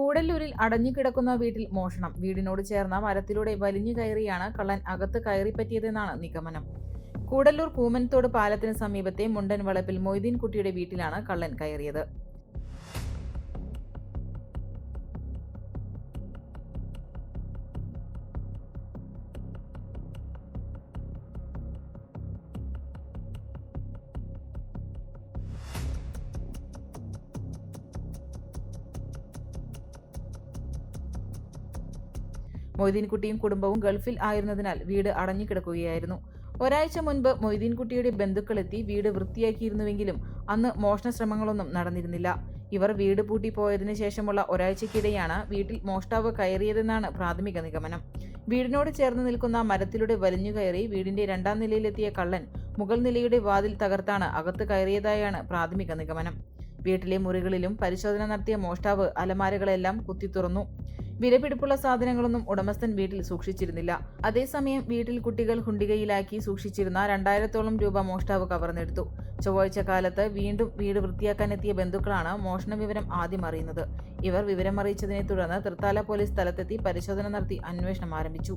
കൂടല്ലൂരിൽ അടഞ്ഞുകിടക്കുന്ന വീട്ടിൽ മോഷണം. വീടിനോട് ചേർന്ന മരത്തിലൂടെ വലിഞ്ഞു കയറിയാണ് കള്ളൻ അകത്ത് കയറിപ്പറ്റിയതെന്നാണ് നിഗമനം. കൂടല്ലൂർ കൂമൻതോട് പാലത്തിന് സമീപത്തെ മുണ്ടൻ വളപ്പിൽ മൊയ്തീൻ കുട്ടിയുടെ വീട്ടിലാണ് കള്ളൻ കയറിയത്. മൊയ്തീൻകുട്ടിയും കുടുംബവും ഗൾഫിൽ ആയിരുന്നതിനാൽ വീട് അടഞ്ഞുകിടക്കുകയായിരുന്നു. ഒരാഴ്ച മുൻപ് മൊയ്തീൻകുട്ടിയുടെ ബന്ധുക്കളെത്തി വീട് വൃത്തിയാക്കിയിരുന്നുവെങ്കിലും അന്ന് മോഷണ ശ്രമങ്ങളൊന്നും നടന്നിരുന്നില്ല. ഇവർ വീട് പൂട്ടി പോയതിനു ശേഷമുള്ള ഒരാഴ്ചക്കിടെയാണ് വീട്ടിൽ മോഷ്ടാവ് കയറിയതെന്നാണ് പ്രാഥമിക നിഗമനം. വീടിനോട് ചേർന്ന് നിൽക്കുന്ന മരത്തിലൂടെ വലിഞ്ഞു കയറി വീടിന്റെ രണ്ടാം നിലയിലെത്തിയ കള്ളൻ മുകൾ നിലയുടെ വാതിൽ തകർത്താണ് അകത്ത് കയറിയതായാണ് പ്രാഥമിക നിഗമനം. വീട്ടിലെ മുറികളിലും പരിശോധന നടത്തിയ മോഷ്ടാവ് അലമാരകളെല്ലാം കുത്തി തുറന്നു. വിലപിടിപ്പുള്ള സാധനങ്ങളൊന്നും ഉടമസ്ഥൻ വീട്ടിൽ സൂക്ഷിച്ചിരുന്നില്ല. അതേസമയം വീട്ടിൽ കുട്ടികൾ ഹുണ്ടികയിലാക്കി സൂക്ഷിച്ചിരുന്ന രണ്ടായിരത്തോളം രൂപ മോഷ്ടാവ് കവർന്നെടുത്തു. ചൊവ്വാഴ്ച കാലത്ത് വീണ്ടും വീട് വൃത്തിയാക്കാനെത്തിയ ബന്ധുക്കളാണ് മോഷണ വിവരം ആദ്യം അറിയുന്നത്. ഇവർ വിവരം അറിയിച്ചതിനെ തുടർന്ന് തൃത്താല പോലീസ് സ്ഥലത്തെത്തി പരിശോധന നടത്തി അന്വേഷണം ആരംഭിച്ചു.